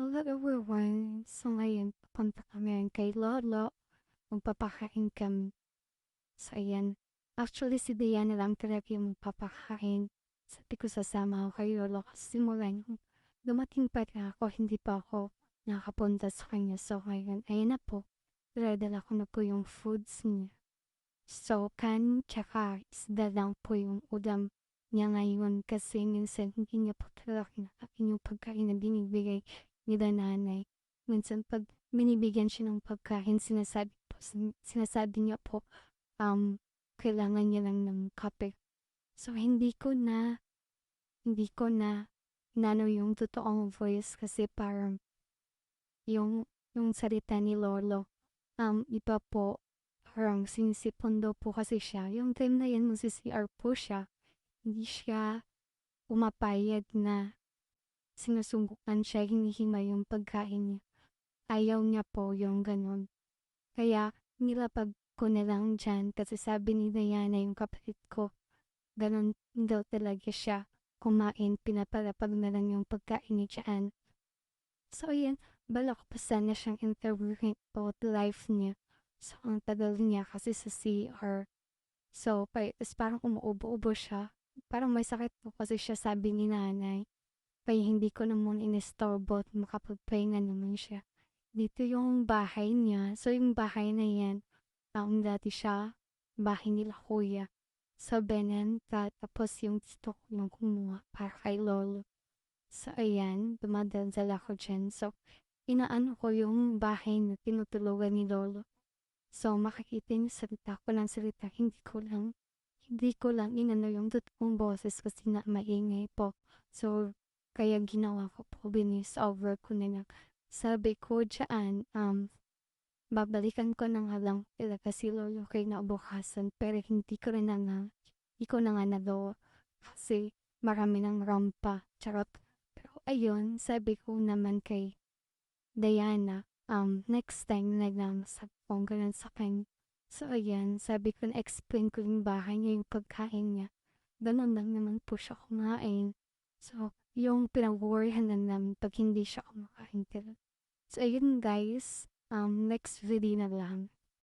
Hello everyone! So ngayon, papunta kami kay Lolo. Magpapakain kami. So ayan. Actually, si Diana lang talaga yung magpapakain. Sabi ko sasama ako kay Lolo kasi mula dumating pa rin ako, hindi pa ako nakapunta sa kanya. So ngayon, ayan na po. Dala ko na po yung foods niya. So, kan tsaka isda lang po yung udam niya ngayon kasi minsan hindi niya po talaga yung pagkain na binibigay nila nanay. Minsan pag binibigyan siya ng pagkain, sinasabi, po, sinasabi niya po, um, kailangan niya lang ng kape. So, hindi ko na, hindi ko na, inano yung totoong voice kasi parang, yung, yung salita ni Lolo, um, iba po, parang sinisipon daw po kasi siya. Yung time na yan, mag-CR po siya. Hindi siya umapayag na sinusubukan siya, hinihima yung pagkain niya. Ayaw niya po yung ganun. Kaya, nilapag ko na lang dyan kasi sabi ni Diana yung kapatid ko, ganun daw talaga siya kumain, pinapalapag na lang yung pagkain ni Jan. So, yan, balak pa sana siyang interviewin about life niya. So, ang tagal niya kasi sa CR. So, parang umuubo-ubo siya. Parang may sakit po kasi siya sabi ni nanay. Kaya hindi ko naman inestorbo at makapagpahinga naman siya. Dito yung bahay niya. So yung bahay na yan, um, dati siya, bahay nila kuya. Sa Benenta, tapos yung ko yung kumuha para kay Lolo. So ayan, dumadaldal ako dyan. So inaano ko yung bahay na tinutulugan ni Lolo. So makikita niyo salita ko ng salita, hindi ko lang hindi ko lang inano yung totoong boses kasi na maingay po. So, kaya ginawa ko po, binis over ko na lang. Sabi ko dyan, um, babalikan ko na nga lang talaga si Lolo kay nabukasan, pero hindi ko rin na nga, hindi na nga nagawa. Kasi marami ng rampa, charot. Pero ayun, sabi ko naman kay Diana, um, next time na lang sa kong ganun sa kanya. So ayan, sabi ko na-explain ko yung bahay niya, yung pagkain niya. Ganun lang naman po siya kumain. So, yung pinag-worryhan na namin pag hindi siya kumakain. So, ayun guys, um, next video na lang.